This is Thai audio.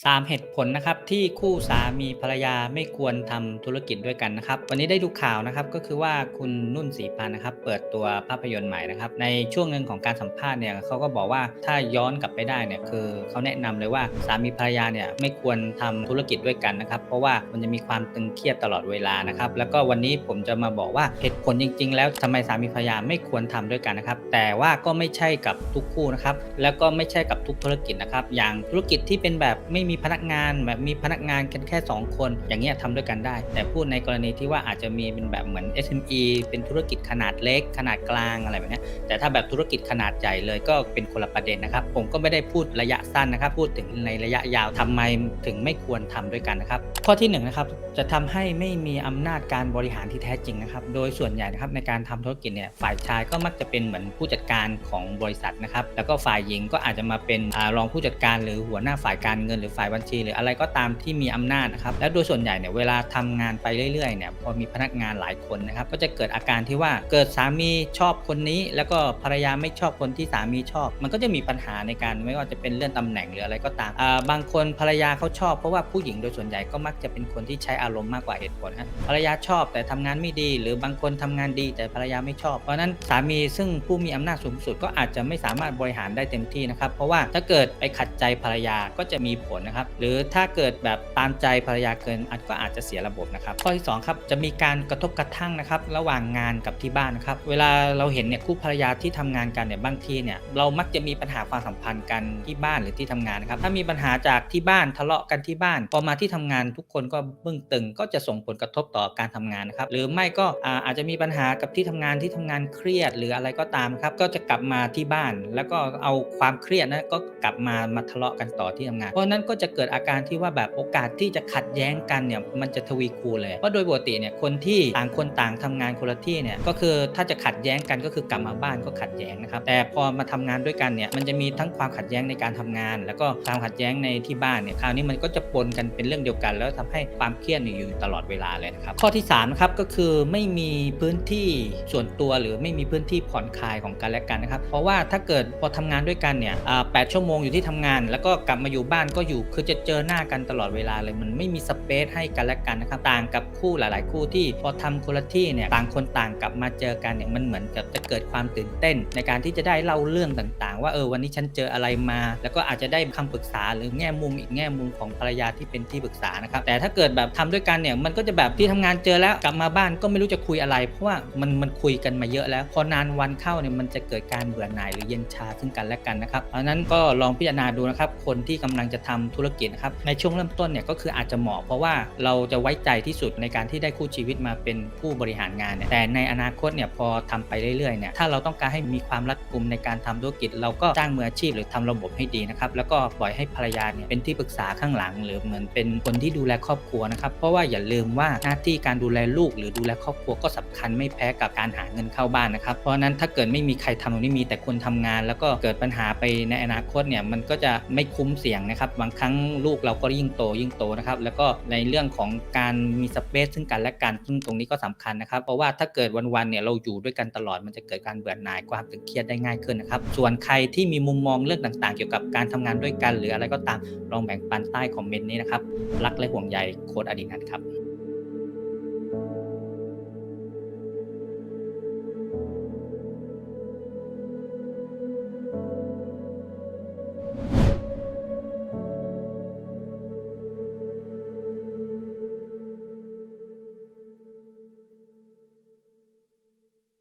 3 เหตุผลนะครับที่คู่สามีภรรยาไม่ควรทำธุรกิจด้วยกันนะครับ วันนี้ได้ดูข่าวนะครับก็คือว่าคุณนุ่นศรีพันนะครับ เปิดตัวภาพยนตร์ใหม่นะครับ ในช่วงหนึ่งของการสัมภาษณ์เนี่ยเขาก็บอกว่าถ้าย้อนกลับไปได้เนี่ยคือเขาแนะนำเลยว่าสามีภรรยาเนี่ยไม่ควรทำธุรกิจด้วยกันนะครับ เพราะว่ามันจะมีความตึงเครียดตลอดเวลานะครับ แล้วก็วันนี้ผมจะมาบอกว่าเหตุผลจริง ๆ แล้วทำไมสามีภรรยาไม่ควรทำด้วยกันนะครับ แต่ว่าก็ไม่ใช่กับทุกคู่นะครับ แล้วก็ไม่ใช่กับทุกธุรกิจนะครับ อย่างธุรกิจที่เป็นแบบไม่ไม่มีพนักงานแบบมีพนักงานกันแค่ 2 คน อย่างเงี้ยทำด้วยกันได้ แต่พูดในกรณีที่ว่าอาจจะมีเป็นแบบเหมือน SME เป็นธุรกิจขนาดเล็ก ขนาดกลางอะไรแบบนี้แต่ถ้าแบบธุรกิจขนาดใหญ่เลยก็เป็นคนละประเด็นนะครับ ผมก็ไม่ได้พูดระยะสั้นนะครับ พูดถึงในระยะยาวทำไมถึงไม่ควรทำด้วยกันนะครับ ข้อที่1นงนะครับจะทำให้ไม่มีอำนาจการบริหารที่แท้จริงนะครับ โดยส่วนใหญ่นะครับในการทำธุรกิจเนี่ยฝ่ายชายก็มักจะเป็นเหมือนผู้จัดการของบริษัทนะครับ แล้วก็ฝ่ายหญิงก็อาจจะมาเป็นอรองผู้จัดการหรือหัวหน้าฝ่ายการเงินหรือฝ่ายบัญชีหรืออะไรก็ตามที่มีอำนาจนะครับและโดยส่วนใหญ่เนี่ยเวลาทำงานไปเรื่อยๆเนี่ยพอมีพนักงานหลายคนนะครับก็จะเกิดอาการที่ว่าเกิดสามีชอบคนนี้ แล้วก็ภรรยาไม่ชอบคนที่สามีชอบ มันก็จะมีปัญหาในการไม่ว่าจะเป็นเรื่องตำแหน่งหรืออะไรก็ตามาบางคนภรรยาเขาชอบเพราะว่าผู้หญิงโดยส่วนใหญ่ก็มักจะเป็นคนที่ใช้อารมณ์มากกว่าเหตุผลฮะภรรยาชอบแต่ทำงานไม่ดี หรือบางคนทำงานดีแต่ภรรยาไม่ชอบ เพราะฉะนั้นสามีซึ่งผู้มีอำนาจสูงสุดก็อาจจะไม่สามารถบริหารได้เต็มที่นะครับเพราะว่าถ้าเกิดไปขัดใจภรรยาก็จะมีผลนะครับ หรือถ้าเกิดแบบตามใจภรรยาเกินอาจก็อาจจะเสียระบบนะครับ ข้อที่สองครับจะมีการกระทบกระทั่งนะครับ ระหว่างงานกับที่บ้านนะครับ เวลาเราเห็นเนี่ยคู่ภรรยาที่ทำงานกันเนี่ยบางทีเนี่ยเรามักจะมีปัญหาความสัมพันธ์กันที่บ้านหรือที่ทำงานนะครับ ถ้ามีปัญหาจากที่บ้านทะเลาะกันที่บ้านพอมาที่ทำงานทุกคนก็บึ้งตึงก็จะส่งผลกระทบต่อการทำงานนะครับ หรือไม่ก็อาจจะมีปัญหากับที่ทำงานที่ทำงานเครียด หรืออะไรก็ตามครับ ก็จะกลับมาที่บ้าน แล้วก็เอาความเครียดนั้นก็กลับมามาทะเลาะกันต่อที่ทำงาน เพราะฉะนั้นก็็จะเกิดอาการที่ว่าแบบโอกาสที่จะขัดแย้งกันเนี่ยมันจะทวีคูณเลยเพราะโดยปกติเนี่ยคนที่ต่างคนต่างทำงานคนละที่เนี่ยก็คือถ้าจะขัดแย้งกันก็คือกลับมาบ้านก็ขัดแย้งนะครับแต่พอมาทำงานด้วยกันเนี่ยมันจะมีทั้งความขัดแย้งในการทำงาน แล้วก็ความขัดแย้งในที่บ้านเนี่ยคราวนี้มันก็จะปนกันเป็นเรื่องเดียวกัน แล้วทำให้ความเครียดอยู่ตลอดเวลาเลยนะครับข้อที่3ครับก็คือไม่มีพื้นที่ส่วนตัวหรือไม่มีพื้นที่ผ่อนคลายของกันและกันนะครับเพราะว่าถ้าเกิดพอทำงานด้วยกันเนี่ยอ่าแปดชั่วโมงอยู่ที่ทำงาน แล้วก็กลับมาอยู่บ้านก็อยู่คือจะเจอหน้ากันตลอดเวลาเลยมันไม่มีสเปซให้กันและกันนะครับต่างกับคู่หลาย ๆ คู่ที่พอทำคนละที่เนี่ยต่างคนต่างกลับมาเจอกันเนี่ยมันเหมือนกับจะเกิดความตื่นเต้น ในการที่จะได้เล่าเรื่องต่าง ๆ ว่าเออวันนี้ฉันเจออะไรมา แล้วก็อาจจะได้คำปรึกษาหรือแง่มุมอีกแง่มุมของภรรยาที่เป็นที่ปรึกษานะครับแต่ถ้าเกิดแบบทำด้วยกันเนี่ยมันก็จะแบบที่ทำงานเจอแล้วกลับมาบ้านก็ไม่รู้จะคุยอะไร เพราะว่ามันมันคุยกันมาเยอะแล้ว พอนานวันเข้าเนี่ยมันจะเกิดการเบื่อหน่ายหรือเย็นชาซึ่งกันและกันนะครับเพราะนั้นก็ลองพิจารณาดูนะครับคนที่กำลังจะทำธุรกิจนะครับในช่วงเริ่มต้นเนี่ยก็คืออาจจะเหมาะเพราะว่าเราจะไว้ใจที่สุดในการที่ได้คู่ชีวิตมาเป็นผู้บริหารงานเนี่ยแต่ในอนาคตเนี่ยพอทำไปเรื่อยๆเนี่ยถ้าเราต้องการให้มีความรัดกุมในการทำธุรกิจ เราก็จ้างมืออาชีพหรือทำระบบให้ดีนะครับแล้วก็ปล่อยให้ภรรยาเนี่ยเป็นที่ปรึกษาข้างหลัง หรือเหมือนเป็นคนที่ดูแลครอบครัวนะครับเพราะว่าอย่าลืมว่าหน้าที่การดูแลลูก หรือดูแลครอบครัวก็สำคัญไม่แพ้กับการหาเงินเข้าบ้านนะครับเพราะนั้นถ้าเกิดไม่มีใครทำตรงนี้มีแต่คนทำงาน แล้วก็เกิดปัญหาไปในอนาคตเนี่ยมันก็จะไม่คุ้มเสี่ยงนะครับบางครั้งลูกเราก็ยิ่งโตยิ่งโตนะครับ แล้วก็ในเรื่องของการมีสเปซซึ่งกันและกันซึ่งตรงนี้ก็สำคัญนะครับ เพราะว่าถ้าเกิดวันๆเนี่ยเราอยู่ด้วยกันตลอดมันจะเกิดการเบื่อหน่ายความตึงเครียดได้ง่ายขึ้นนะครับ ส่วนใครที่มีมุมมองเรื่องต่างๆ เกี่ยวกับการทำงานด้วยกัน หรืออะไรก็ตามลองแบ่งปันใต้คอมเมนต์นี้นะครับรักและห่วงใยโค้ดอดีนันท์ครับ